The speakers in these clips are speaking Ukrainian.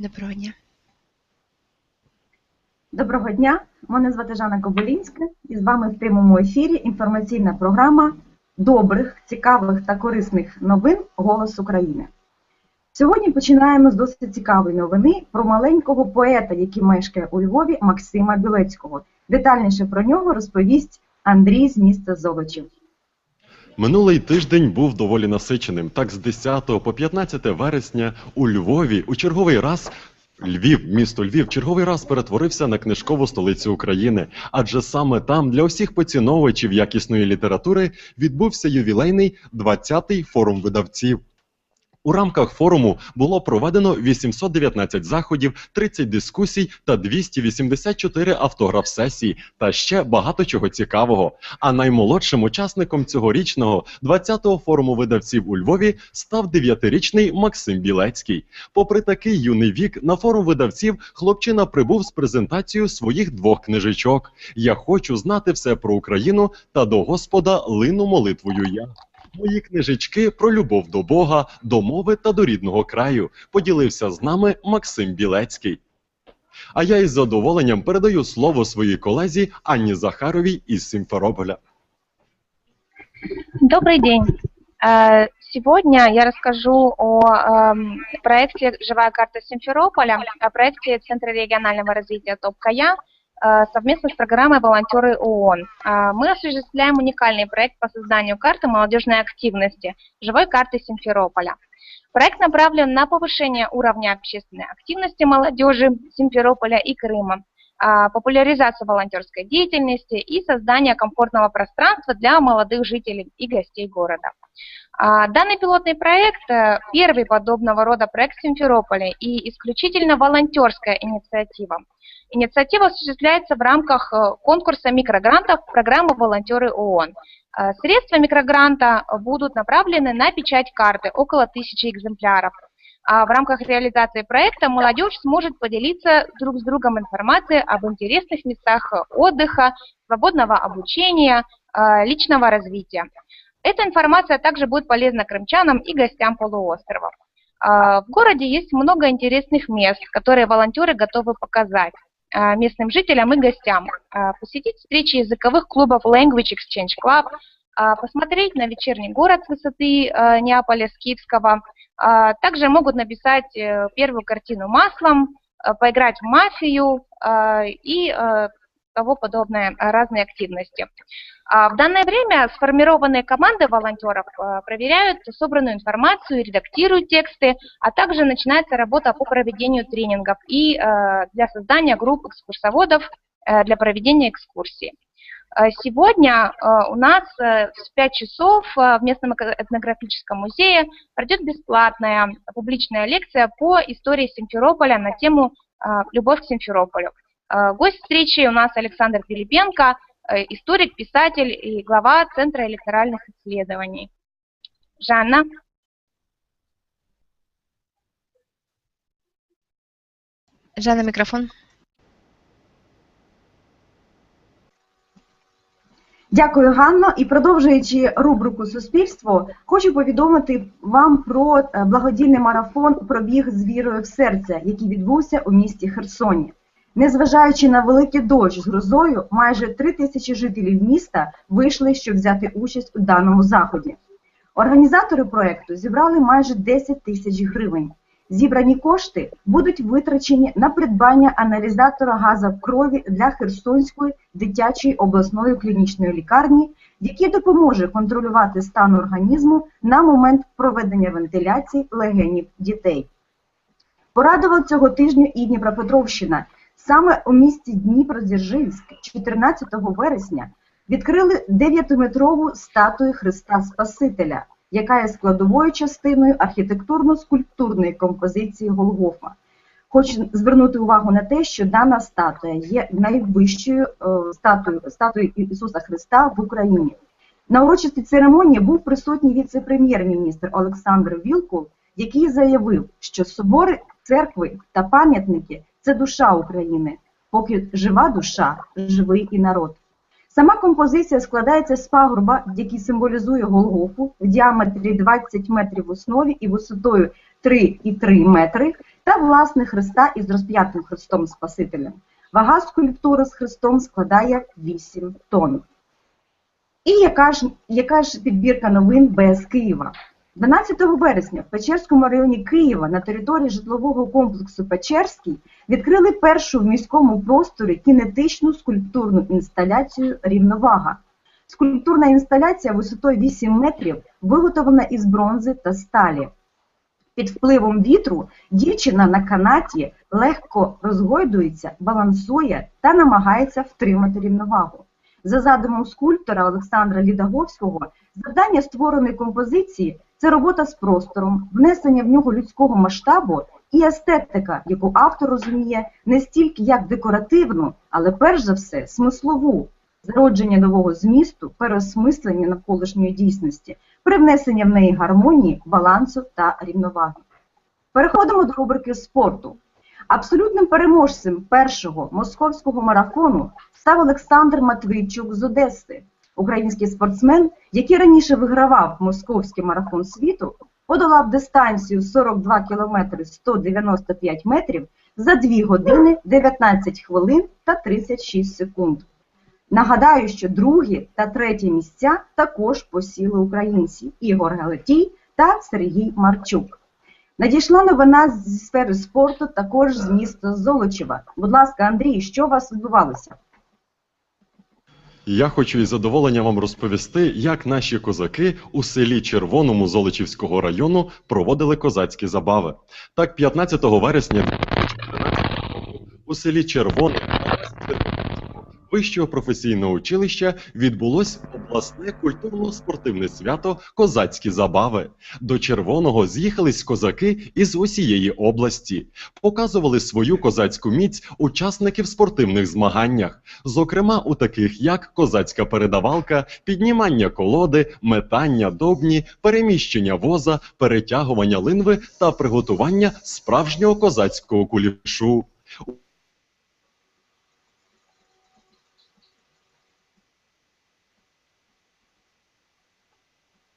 Доброго дня. Доброго дня, мене звати Жанна Кобилінська і з вами в прямому ефірі інформаційна програма добрих, цікавих та корисних новин Голос України. Сьогодні починаємо з досить цікавої новини про маленького поета, який мешкає у Львові Максима Білецького. Детальніше про нього розповість Андрій з міста Золочів. Минулий тиждень був доволі насиченим. Так, з 10 по 15 вересня у Львові у черговий раз. Львів, місто Львів, черговий раз перетворився на книжкову столицю України, адже саме там для усіх поціновувачів якісної літератури відбувся ювілейний 20-й форум видавців. У рамках форуму було проведено 819 заходів, 30 дискусій та 284 автограф-сесії та ще багато чого цікавого. А наймолодшим учасником цьогорічного 20-го форуму видавців у Львові став 9-річний Максим Білецький. Попри такий юний вік, на форум видавців хлопчина прибув з презентацією своїх двох книжечок. Я хочу знати все про Україну та до Господа лину молитвою я Мої книжечки про любов до Бога, до мови та до рідного краю поділився з нами Максим Білецький. А я із задоволенням передаю слово своїй колезі Анні Захаровій із Сімферополя. Добрый день. Э, Сегодня я расскажу о эм, проекте «Живая карта Симферополя», о проекте Центра регионального развития ТОПКАЯ э, совместно с программой «Волонтеры ООН». Э, Мы осуществляем уникальный проект по созданию карты молодежной активности «Живой карты Симферополя». Проект направлен на повышение уровня общественной активности молодежи Симферополя и Крыма, а, популяризацию волонтерской деятельности и создание комфортного пространства для молодых жителей и гостей города. А, Данный пилотный проект э, – первый подобного рода проект в Симферополе и исключительно волонтерская инициатива. Инициатива осуществляется в рамках э, конкурса микрогрантов программы «Волонтеры ООН». Э, Средства микрогранта будут направлены на печать карты, около тысячи экземпляров. А в рамках реализации проекта молодежь сможет поделиться друг с другом информацией об интересных местах отдыха, свободного обучения, личного развития. Эта информация также будет полезна крымчанам и гостям полуострова. А, В городе есть много интересных мест, которые волонтеры готовы показать а, местным жителям и гостям. А, Посетить встречи языковых клубов Language Exchange Club, посмотреть на вечерний город с высоты Неаполя Скифского. Также могут написать э, первую картину маслом, поиграть в мафию и того подобное, а, разные активности. А В данное время сформированные команды волонтеров а, проверяют собранную информацию, редактируют тексты, а также начинается работа по проведению тренингов и для создания групп экскурсоводов э, для проведения экскурсий. А Сегодня у нас э, в 5 часов в местном этнографическом музее пройдет бесплатная публичная лекция по истории Симферополя на тему «Любовь к Симферополю». А, Гость встречи у нас Александр Пилипенко, э, историк, писатель и глава Центра электоральных исследований. Жанна. Жанна, мікрофон. Дякую, Ганно. І продовжуючи рубрику Суспільство, хочу повідомити вам про е, благодійний марафон Пробіг з вірою в серце, який відбувся у місті Херсоні. Незважаючи на великий дощ з грозою, майже три тисячі жителів міста вийшли, щоб взяти участь у даному заході. Організатори проекту зібрали майже 10 тисяч гривень. Зібрані кошти будуть витрачені на придбання аналізатора газа в крові для Херсонської дитячої обласної клінічної лікарні, який допоможе контролювати стан організму на момент проведення вентиляції легенів дітей. Порадував цього тижня і Дніпропетровщина. Саме у місті Дніпродзержинськ 14 вересня відкрили 9-метрову статую Христа Спасителя, яка є складовою частиною архітектурно-скульптурної композиції Голгофа. Хочу звернути увагу на те, що дана статуя є найвищою е, статуєю, статуєю Ісуса Христа в Україні. На урочистій церемонії був присутній віце-прем'єр-міністр Олександр Вілкул, який заявив, що собори, церкви та пам'ятники це душа України, поки жива душа, живий і народ. Сама композиція складається з пагорба, який символізує Голгофу в діаметрі 20 метрів в основі і висотою 3,3 метри, та власне Христа із розп'ятим Христом Спасителем. Вага скульптури з Христом складає 8 тонн. І яка ж, яка ж підбірка новин без Києва? 12 вересня в Печерському районі Києва на території житлового комплексу Печерський відкрили першу в міському просторі кінетичну скульптурну інсталяцію Рівновага. Скульптурна інсталяція висотою 8 метрів виготовлена із бронзи та сталі. Під впливом вітру дівчина на канаті легко розгойдується, балансує та намагається втримати рівновагу. За задумом скульптора Олександра Лідаговського, завдання створеної композиції це робота з простором, внесення в нього людського масштабу і естетика, яку автор розуміє не стільки як декоративну, але перш за все смислову, зародження нового змісту, переосмислення навколишньої дійсності, привнесення в неї гармонії, балансу та рівноваги. Переходимо до рубрики спорту. Абсолютним переможцем першого московського марафону став Олександр Матвійчук з Одеси, український спортсмен, який раніше вигравав московський марафон світу, подолав дистанцію 42 км 195 метрів за 2 години 19 хвилин та 36 секунд. Нагадаю, що другі та треті місця також посіли українці Ігор Галатій та Сергій Марчук. Надійшла новина зі сфери спорту також з міста Золочева. Будь ласка, Андрій, що у вас відбувалося? Я хочу із задоволенням вам розповісти, як наші козаки у селі Червоному Золочівського району проводили козацькі забави. Так, 15 вересня у селі Червоне Вищого професійного училища відбулось обласне культурно-спортивне свято Козацькі забави. До червоного з'їхались козаки із усієї області, показували свою козацьку міць учасників спортивних змаганнях, зокрема у таких як козацька передавалка, піднімання колоди, метання добні, переміщення воза, перетягування линви та приготування справжнього козацького кулішу.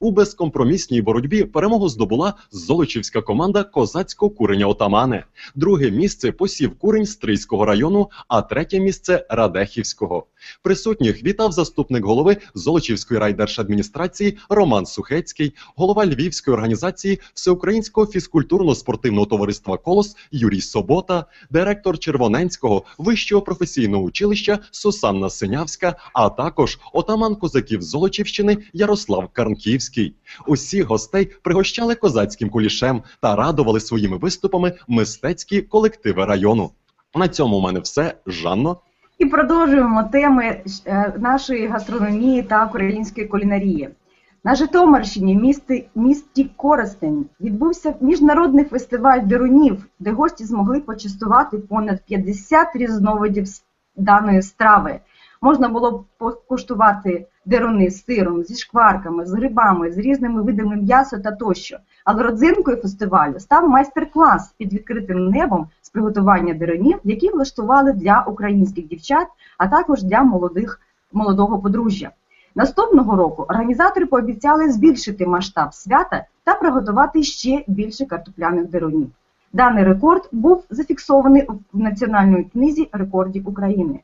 У безкомпромісній боротьбі перемогу здобула золочівська команда козацького куреня Отамане. Друге місце посів курень Стрийського району, а третє місце Радехівського. Присутніх вітав заступник голови Золочівської райдержадміністрації Роман Сухецький, голова Львівської організації Всеукраїнського фізкультурно-спортивного товариства Колос Юрій Собота, директор Червоненського вищого професійного училища Сусанна Синявська, а також отаман козаків Золочівщини Ярослав Карнківський. Усіх гостей пригощали козацьким кулішем та радували своїми виступами мистецькі колективи району. На цьому у мене все. Жанно. І продовжуємо теми е, нашої гастрономії та української кулінарії. На Житомирщині, місті, місті Коростень, відбувся міжнародний фестиваль дерунів, де гості змогли почастувати понад 50 різновидів даної страви. Можна було б покуштувати деруни з сиром, зі шкварками, з грибами, з різними видами м'яса та тощо. Але родзинкою фестивалю став майстер-клас під відкритим небом з приготування дерунів, які влаштували для українських дівчат, а також для молодих молодого подружжя. Наступного року організатори пообіцяли збільшити масштаб свята та приготувати ще більше картопляних дерунів. Даний рекорд був зафіксований в Національній книзі рекордів України.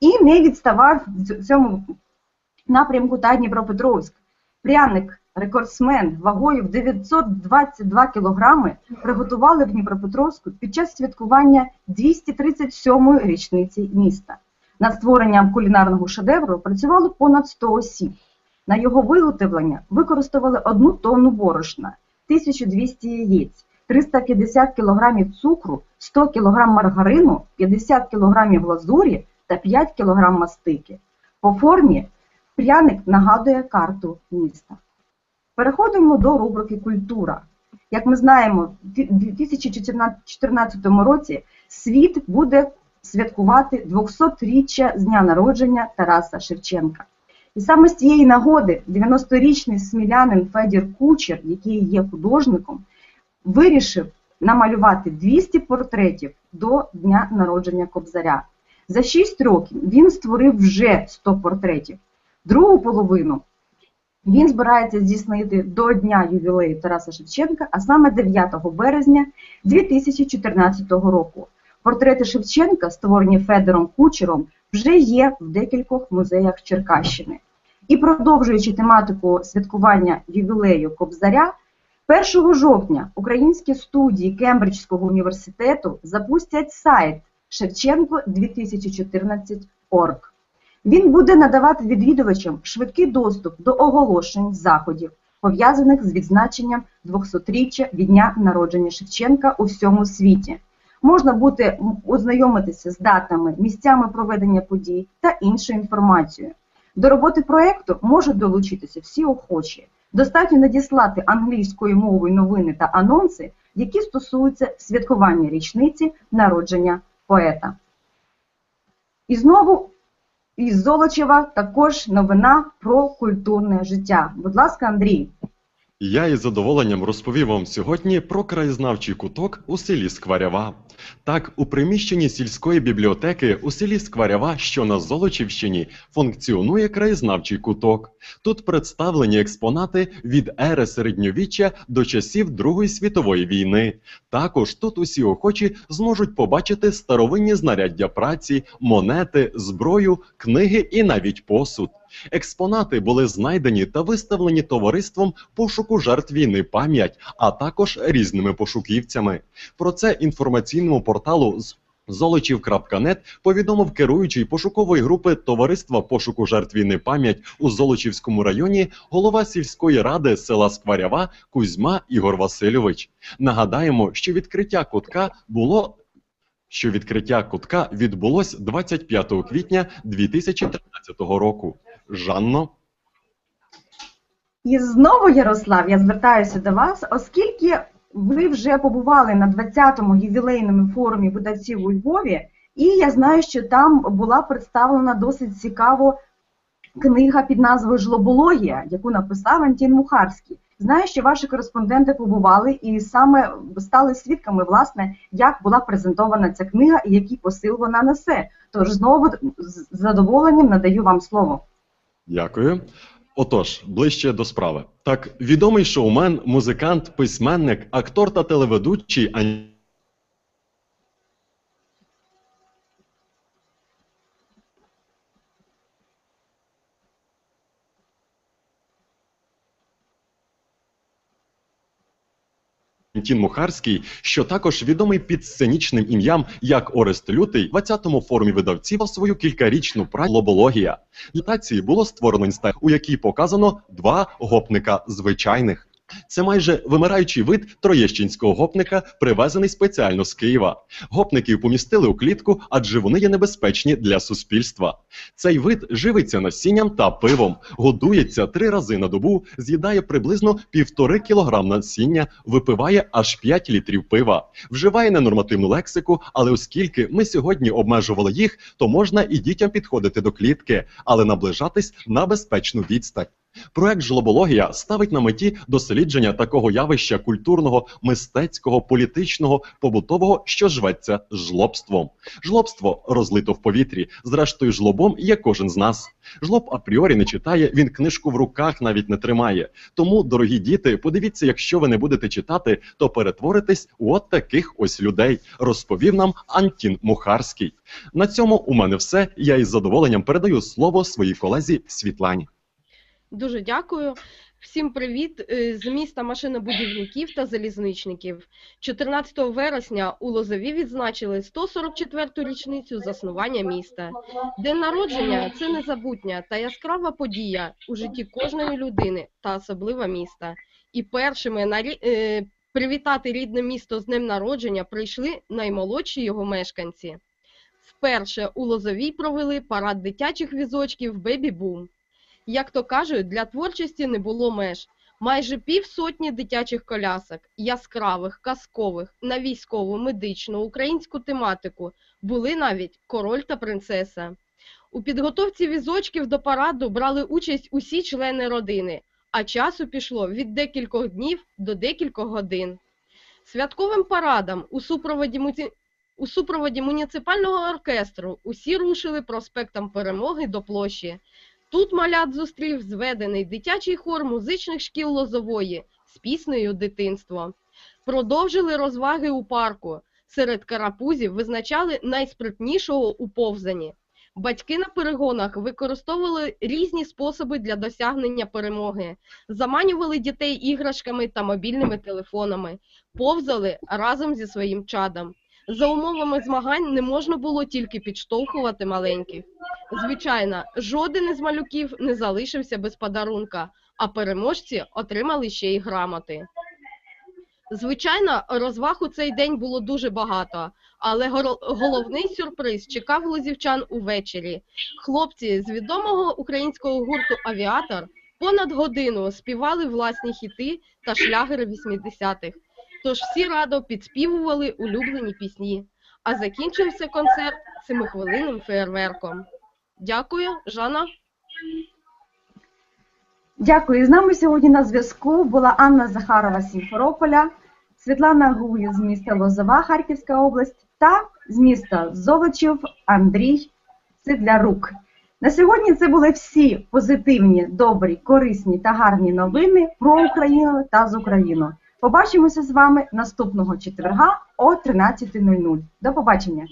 І не відставав в цьому напрямку та Дніпропетровськ. Пряник, рекордсмен вагою в 922 кілограми приготували в Дніпропетровську під час святкування 237-ї річниці міста. Над створенням кулінарного шедевру працювало понад 100 осіб. На його виготовлення використовували одну тонну борошна, 1200 яєць, 350 кг цукру, 100 кг маргарину, 50 кг глазурі та 5 кг мастики. По формі пряник нагадує карту міста. Переходимо до рубрики Культура. Як ми знаємо, в 2014 році світ буде святкувати 200-річчя з дня народження Тараса Шевченка. І саме з цієї нагоди 90-річний смілянин Федір Кучер, який є художником, вирішив намалювати 200 портретів до дня народження Кобзаря. За 6 років він створив вже 100 портретів. Другу половину він збирається здійснити до дня ювілею Тараса Шевченка, а саме 9 березня 2014 року. Портрети Шевченка, створені Федором Кучером, вже є в декількох музеях Черкащини. І продовжуючи тематику святкування ювілею Кобзаря, 1 жовтня українські студії Кембриджського університету запустять сайт Шевченко 2014.org. Він буде надавати відвідувачам швидкий доступ до оголошень заходів, пов'язаних з відзначенням 200-річчя від дня народження Шевченка у всьому світі. Можна буде ознайомитися з датами, місцями проведення подій та іншою інформацією. До роботи проекту можуть долучитися всі охочі. Достатньо надіслати англійською мовою новини та анонси, які стосуються святкування річниці народження поета. І знову із Золочева також новина про культурне життя. Будь ласка, Андрій. Я із задоволенням розповів вам сьогодні про краєзнавчий куток у селі Скварява. Так, у приміщенні сільської бібліотеки у селі Скварява, що на Золочівщині, функціонує краєзнавчий куток. Тут представлені експонати від ери середньовіччя до часів Другої світової війни. Також тут усі охочі зможуть побачити старовинні знаряддя праці, монети, зброю, книги і навіть посуд. Експонати були знайдені та виставлені товариством пошуку жертв війни пам'ять, а також різними пошуківцями. Про це інформаційному порталу з Золочів.нет повідомив керуючий пошукової групи Товариства пошуку жертв війни пам'ять у Золочівському районі голова сільської ради села Скварява Кузьма Ігор Васильович. Нагадаємо, що відкриття кутка було що відкриття кутка відбулось 25 квітня 2013 року. Жанно, І знову, Ярослав, я звертаюся до вас, оскільки ви вже побували на 20-му ювілейному форумі видавців у Львові, і я знаю, що там була представлена досить цікаво книга під назвою Жлобологія, яку написав Антін Мухарський. Знаю, що ваші кореспонденти побували і саме стали свідками, власне, як була презентована ця книга і який посил вона несе. Тож знову з задоволенням надаю вам слово. Дякую. Отож, ближче до справи. Так, відомий шоумен, музикант, письменник, актор та телеведучий Ан- Мухарський, що також відомий під сценічним ім'ям як Орест Лютий, в 20-му форумі видавців свою кількарічну працю «Лобологія». Літації було створено інстаграм, у якій показано два гопника звичайних. Це майже вимираючий вид троєщинського гопника, привезений спеціально з Києва. Гопників помістили у клітку, адже вони є небезпечні для суспільства. Цей вид живиться насінням та пивом, годується три рази на добу, з'їдає приблизно півтори кілограм насіння, випиває аж 5 літрів пива, вживає ненормативну лексику, але оскільки ми сьогодні обмежували їх, то можна і дітям підходити до клітки, але наближатись на безпечну відстань. Проект Жлобологія ставить на меті дослідження такого явища культурного, мистецького, політичного, побутового, що жветься жлобством. Жлобство розлито в повітрі. Зрештою, жлобом є кожен з нас. Жлоб апріорі не читає, він книжку в руках навіть не тримає. Тому, дорогі діти, подивіться, якщо ви не будете читати, то перетворитесь у от таких ось людей, розповів нам Антін Мухарський. На цьому у мене все. Я із задоволенням передаю слово своїй колезі Світлані. Дуже дякую. Всім привіт е, з міста машинобудівників та залізничників. 14 вересня у Лозові відзначили 144-ту річницю заснування міста. День народження це незабутня та яскрава подія у житті кожної людини та особливо міста. І першими на е, привітати рідне місто з днем народження прийшли наймолодші його мешканці. Вперше у Лозовій провели парад дитячих візочків «Бебі-бум». Як то кажуть, для творчості не було меж. Майже півсотні дитячих колясок, яскравих, казкових, на військову, медичну, українську тематику, були навіть король та принцеса. У підготовці візочків до параду брали участь усі члени родини, а часу пішло від декількох днів до декількох годин. Святковим парадом у супроводі, муці... у супроводі муніципального оркестру усі рушили проспектом Перемоги до площі. Тут малят зустрів зведений дитячий хор музичних шкіл Лозової з піснею «Дитинство». Продовжили розваги у парку. Серед карапузів визначали найспритнішого у повзанні. Батьки на перегонах використовували різні способи для досягнення перемоги, заманювали дітей іграшками та мобільними телефонами, повзали разом зі своїм чадом. За умовами змагань не можна було тільки підштовхувати маленьких. Звичайно, жоден із малюків не залишився без подарунка, а переможці отримали ще й грамоти. Звичайно, розваг у цей день було дуже багато, але головний сюрприз чекав лозівчан увечері. Хлопці з відомого українського гурту Авіатор понад годину співали власні хіти та шлягери 80-х. Тож всі радо підспівували улюблені пісні. А закінчився концерт семихвилинним феєрверком. Дякую, Жанна. Дякую. З нами сьогодні на зв'язку була Анна Захарова з Сімферополя, Світлана Гуй з міста Лозова, Харківська область та з міста Золочів Андрій Сидлярук. На сьогодні це були всі позитивні, добрі, корисні та гарні новини про Україну та з Україну. Побачимося з вами наступного четверга о 13.00. До побачення!